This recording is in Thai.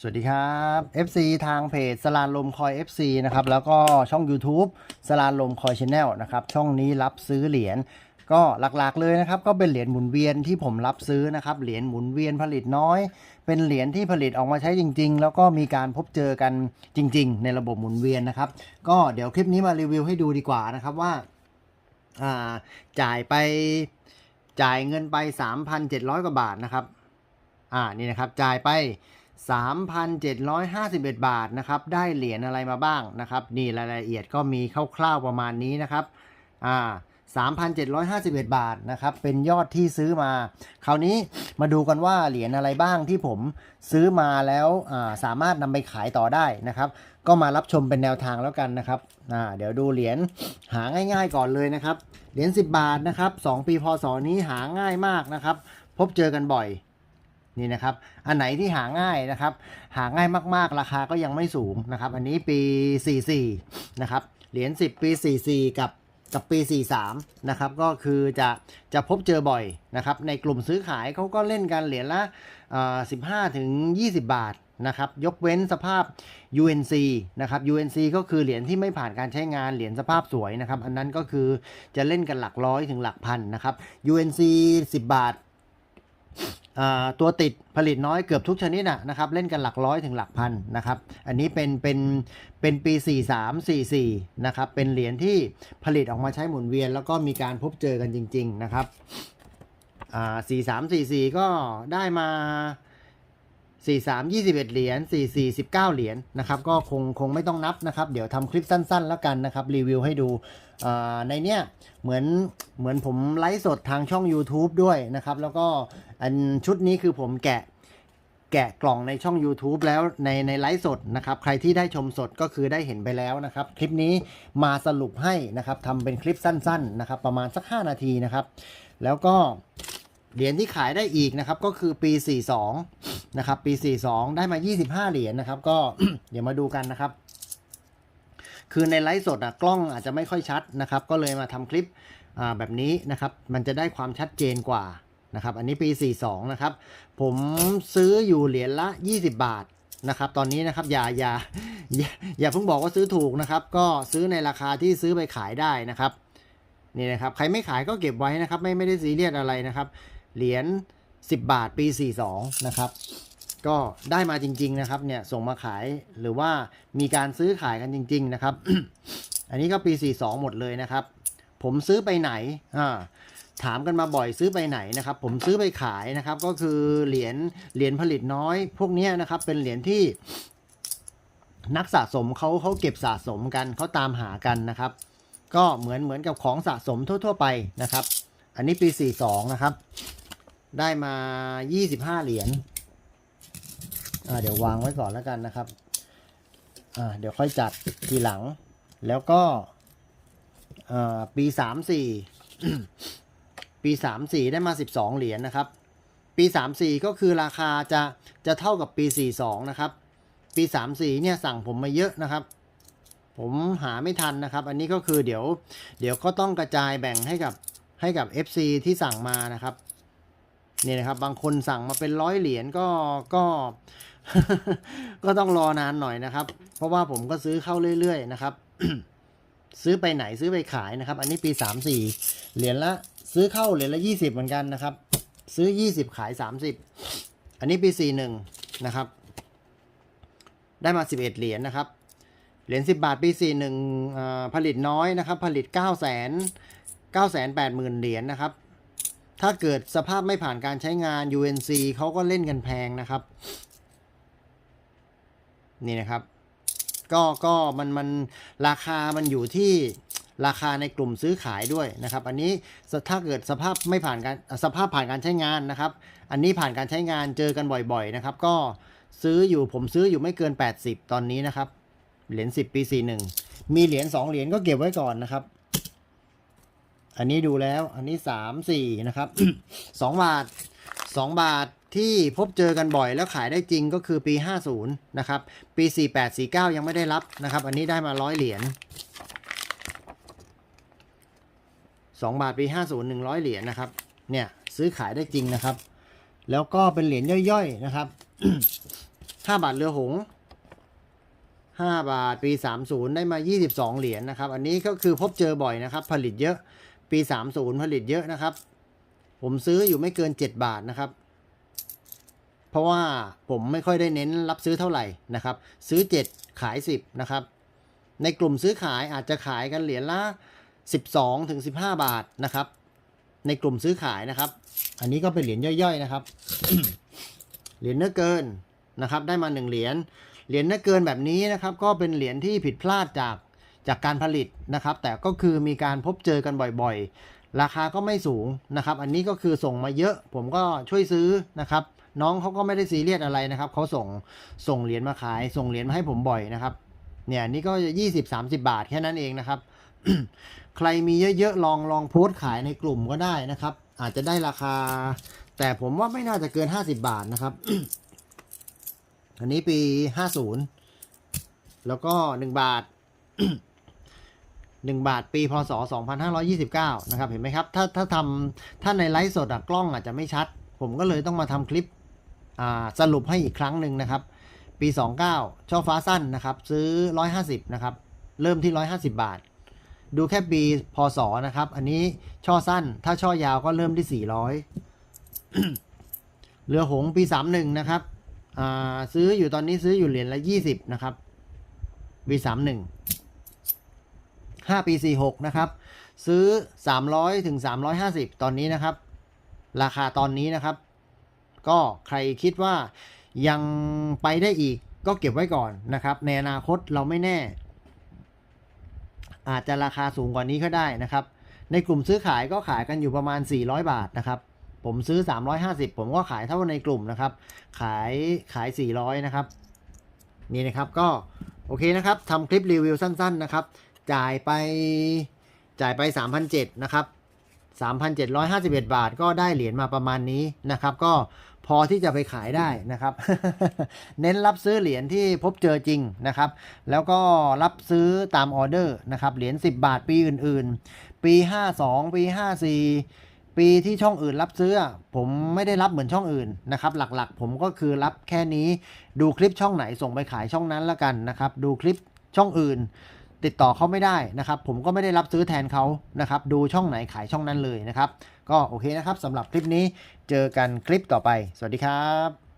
สวัสดีครับ FC ทางเพจสลานลมคอย FC นะครับ แล้วก็ช่อง YouTube สลานลมคอยชาแนลนะครับ ช่องนี้รับซื้อเหรียญก็หลักๆเลยนะครับ ก็เป็นเหรียญหมุนเวียนที่ผมรับซื้อนะครับ เหรียญหมุนเวียนผลิตน้อย เป็นเหรียญที่ผลิตออกมาใช้จริง ๆ แล้วก็มีการพบเจอกันจริง ๆ ในระบบหมุนเวียนนะครับ ก็เดี๋ยวคลิปนี้มารีวิวให้ดูดีกว่านะครับว่าอ่าจ่ายไปจ่ายเงินไป 3,700 กว่าบาทนะครับ อ่านี่นะครับจ่ายไป 3,751 บาทนะครับ ได้เหรียญอะไรมาบ้างนะครับ นี่รายละเอียดก็มีคร่าวๆประมาณนี้นะครับอ่า3,751 บาทนะครับ เป็นยอดที่ซื้อมา คราวนี้มาดูกันว่าเหรียญอะไรบ้างที่ผมซื้อมาแล้วาสามารถนำไปขายต่อได้นะครับ ก็มารับชมเป็นแนวทางแล้วกันนะครับเดี๋ยวดูเหรียญหาง่าย ๆ ก่อนเลยนะครับ เหรียญ10 บาทนะครับ 2 ปีพศนี้หาง่ายมากนะครับ พบเจอกันบ่อย นี่นะครับ อันไหนที่หาง่ายนะครับ หาง่ายมากๆ ราคาก็ยังไม่สูงนะครับ อันนี้ปี 44 นะครับ เหรียญ 10 ปี 44 กับกับปี 43 นะครับ ก็คือจะจะพบเจอบ่อยนะครับ ในกลุ่มซื้อขายเขาก็เล่นกันเหรียญละ15 ถึง 20 บาทนะครับ ยกเว้นสภาพ UNC นะครับ UNC ก็คือเหรียญที่ไม่ผ่านการใช้งาน เหรียญสภาพสวยนะครับ อันนั้นก็คือจะเล่นกันหลักร้อยถึงหลักพันนะครับ UNC 10 บาท ตัวติดผลิตน้อยเกือบทุกชนิดนะครับเล่นกันหลักร้อยถึงหลักพันนะครับอันนี้เป็นเป็นเป็นปี 43 44นะครับเป็นเหรียญที่ผลิตออกมาใช้หมุนเวียน แล้วก็มีการพบเจอกันจริง ๆ นะครับอ่า43 44 ก็ได้มา 43 21 เหรียญ44 19 เหรียญนะครับก็คงคงไม่ต้องนับนะครับ เดี๋ยวทำคลิปสั้นๆ แล้วกันนะครับ รีวิวให้ดูในเนี้ยเหมือนเหมือนผมไลฟ์สดทางช่อง YouTube ด้วยนะครับ แล้วก็อันชุดนี้คือผมแกะแกะกล่องในช่อง YouTube แล้วในในไลฟ์สดนะครับ ใครที่ได้ชมสดก็คือได้เห็นไปแล้วนะครับ คลิปนี้มาสรุปให้นะครับทำเป็นคลิปสั้นๆนะครับ ประมาณสัก 5 นาทีนะครับ แล้วก็ เหรียญที่ขายได้อีกนะครับ ก็คือปี 42 นะครับ ปี 42 ได้มา 25 เหรียญนะครับ ก็เดี๋ยวมาดูกันนะครับ คือในไลฟ์สดอะกล้องอาจจะไม่ค่อยชัดนะครับ ก็เลยมาทำคลิปอ่าแบบนี้นะครับ มันจะได้ความชัดเจนกว่านะครับ อันนี้ปี 42 นะครับ ผมซื้ออยู่เหรียญละ 20 บาทนะครับ ตอนนี้นะครับอย่าอย่าอย่าอย่าเพิ่งบอกว่าซื้อถูกนะครับ ก็ซื้อในราคาที่ซื้อไปขายได้นะครับนี่นะครับ ใครไม่ขายก็เก็บไว้นะครับ ไม่ไม่ได้ซีเรียสอะไรนะครับ เหรียญ10 บาทปี 42 นะครับ ก็ได้มาจริง ๆ นะครับ เนี่ยส่งมาขายหรือว่ามีการซื้อขายกันจริง ๆ นะครับ อันนี้ก็ปี 42 หมดเลยนะครับ ผมซื้อไปไหนอ่าถามกันมาบ่อยซื้อไปไหนนะครับ ผมซื้อไปขายนะครับ ก็คือเหรียญเหรียญผลิตน้อย พวกนี้นะครับ เป็นเหรียญที่นักสะสมเขาเขาเก็บสะสมกันเขาตามหากันนะครับ ก็เหมือนเหมือนกับของสะสมทั่ว ๆ ไปนะครับ อันนี้ปี 42 นะครับ ได้มา25เหรียญอ่าเดี๋ยววางไว้ก่อนแล้วกันนะครับอ่าเดี๋ยวค่อยจัดทีหลัง แล้วก็ปีสามสี่ปีสามสี่ได้มาสิบสองเหรียญนะครับ ปีสามสี่ก็คือราคาจะจะเท่ากับปีสี่สองนะครับ ปีสามสี่เนี่ยสั่งผมมาเยอะนะครับผมหาไม่ทันนะครับ อันนี้ก็คือเดี๋ยว เดี๋ยวก็ต้องกระจายแบ่งให้กับให้กับ FC ที่สั่งมานะครับ นี่นะครับ บางคนสั่งมาเป็นร้อยเหรียญก็ก็ก็ต้องรอนานหน่อยนะครับ เพราะว่าผมก็ซื้อเข้าเรื่อยๆ นะครับ ซื้อไปไหนซื้อไปขายนะครับ อันนี้ปีสามสี่เหรียญละซื้อเข้าเหรียญละยี่สิบเหมือนกันนะครับ ซื้อยี่สิบขายสามสิบอันนี้ปีสี่หนึ่งนะครับ ได้มาสิบเอ็ดเหรียญนะครับเหรียญสิบบาทปีสี่หนึ่งผลิตน้อยนะครับ ผลิตเก้าแสนเก้าแสนแปดหมื่นเหรียญนะครับ ถ้าเกิดสภาพไม่ผ่านการใช้งาน UNC เขาก็เล่นกันแพงนะครับ นี่นะครับ ก็ก็มันมันราคามันอยู่ที่ราคาในกลุ่มซื้อขายด้วยนะครับ อันนี้ถ้าเกิดสภาพไม่ผ่านการสภาพผ่านการใช้งานนะครับ อันนี้ผ่านการใช้งานเจอกันบ่อยๆนะครับ ก็ซื้ออยู่ผมซื้ออยู่ไม่เกิน 80 ตอนนี้นะครับ เหรียญ10 ปี 41 มีเหรียญ2เหรียญก็เก็บไว้ก่อนนะครับ อันนี้ดูแล้ว อันนี้3 4นะครับ2บาท2บาทที่พบเจอกันบ่อยแล้วขายได้จริงก็คือปี 50 นะครับ ปี 48 49 ยังไม่ได้รับนะครับ อันนี้ได้มา100เหรียญ2บาทปี 50 100 เหรียญนะครับ เนี่ยซื้อขายได้จริงนะครับ แล้วก็เป็นเหรียญย่อยๆนะครับ 5 บาทเรือหง 5 บาทปี 30 ได้มา 22 เหรียญนะครับ อันนี้ก็คือพบเจอบ่อยนะครับ ผลิตเยอะ ปี 30 ผลิตเยอะนะครับ ผมซื้ออยู่ไม่เกิน 7 บาทนะครับ เพราะว่าผมไม่ค่อยได้เน้นรับซื้อเท่าไหร่นะครับ ซื้อ 7 ขาย 10 นะครับ ในกลุ่มซื้อขายอาจจะขายกันเหรียญละ 12ถึง15 บาทนะครับ ในกลุ่มซื้อขายนะครับ อันนี้ก็เป็นเหรียญย่อยๆนะครับ เหรียญเนื้อเกินนะครับ ได้มา 1 เหรียญ เหรียญเนื้อเกินแบบนี้นะครับ ก็เป็นเหรียญที่ผิดพลาดจาก จากการผลิตนะครับ แต่ก็คือมีการพบเจอกันบ่อยๆ ราคาก็ไม่สูงนะครับ อันนี้ก็คือส่งมาเยอะ ผมก็ช่วยซื้อนะครับ น้องเขาก็ไม่ได้ซีเรียสอะไรนะครับเขาส่งส่งเหรียญมาขาย ส่งเหรียญมาให้ผมบ่อยนะครับเนี่ยนี่ก็ยี่สิบสามสิบาทแค่นั้นเองนะครับ ใครมีเยอะๆลองลองโพสต์ขายในกลุ่มก็ได้นะครับ อาจจะได้ราคา แต่ผมว่าไม่น่าจะเกินห้าสิบาทนะครับ อันนี้ปีห้าศูนย์แล้วก็หนึ่งบาท หนึ่งบาทปีพศสองพันห้าร้อยี่สิบเก้านะครับ เห็นไหมครับ ถ้าถ้าทำถ้าในไลฟ์สดอะกล้องอาจจะไม่ชัด ผมก็เลยต้องมาทำคลิปสรุปให้อีกครั้งหนึ่งนะครับ ปี 29 ช่อฟ้าสั้นนะครับ ซื้อ 150 นะครับ เริ่มที่ 150 บาท ดูแค่ปีพศนะครับ อันนี้ช่อสั้น ถ้าช่อยาวก็เริ่มที่ 400 เรือหงส์ปี 31 นะครับซื้ออยู่ตอนนี้ซื้ออยู่เหรียญละ 20 นะครับปี31 5 ปี 46 นะครับ ซื้อ 300ถึง350 ตอนนี้นะครับ ราคาตอนนี้นะครับ ก็ใครคิดว่ายังไปได้อีกก็เก็บไว้ก่อนนะครับ ในอนาคตเราไม่แน่ อาจจะราคาสูงกว่านี้ก็ได้นะครับ ในกลุ่มซื้อขายก็ขายกันอยู่ประมาณ 400 บาทนะครับ ผมซื้อ 350 ผมก็ขายเท่าในกลุ่มนะครับ ขายขาย 400 นะครับ นี่นะครับก็โอเคนะครับทำคลิปรีวิวสั้น ๆ นะครับ จ่ายไปจ่ายไป 3,700นะครับ3,751 บาทก็ได้เหรียญมาประมาณนี้นะครับ ก็พอที่จะไปขายได้นะครับ เน้นรับซื้อเหรียญที่พบเจอจริงนะครับ แล้วก็รับซื้อตามออเดอร์นะครับเหรียญ10 บาทปีอื่นๆ ปี 52 ปี 54 ปีที่ช่องอื่นรับซื้อ ผมไม่ได้รับเหมือนช่องอื่นนะครับ หลักๆ ผมก็คือรับแค่นี้ดูคลิปช่องไหนส่งไปขายช่องนั้นละกันนะครับ ดูคลิปช่องอื่น ติดต่อเขาไม่ได้นะครับ ผมก็ไม่ได้รับซื้อแทนเขานะครับ ดูช่องไหนขายช่องนั้นเลยนะครับ ก็โอเคนะครับสำหรับคลิปนี้เจอกันคลิปต่อไป สวัสดีครับ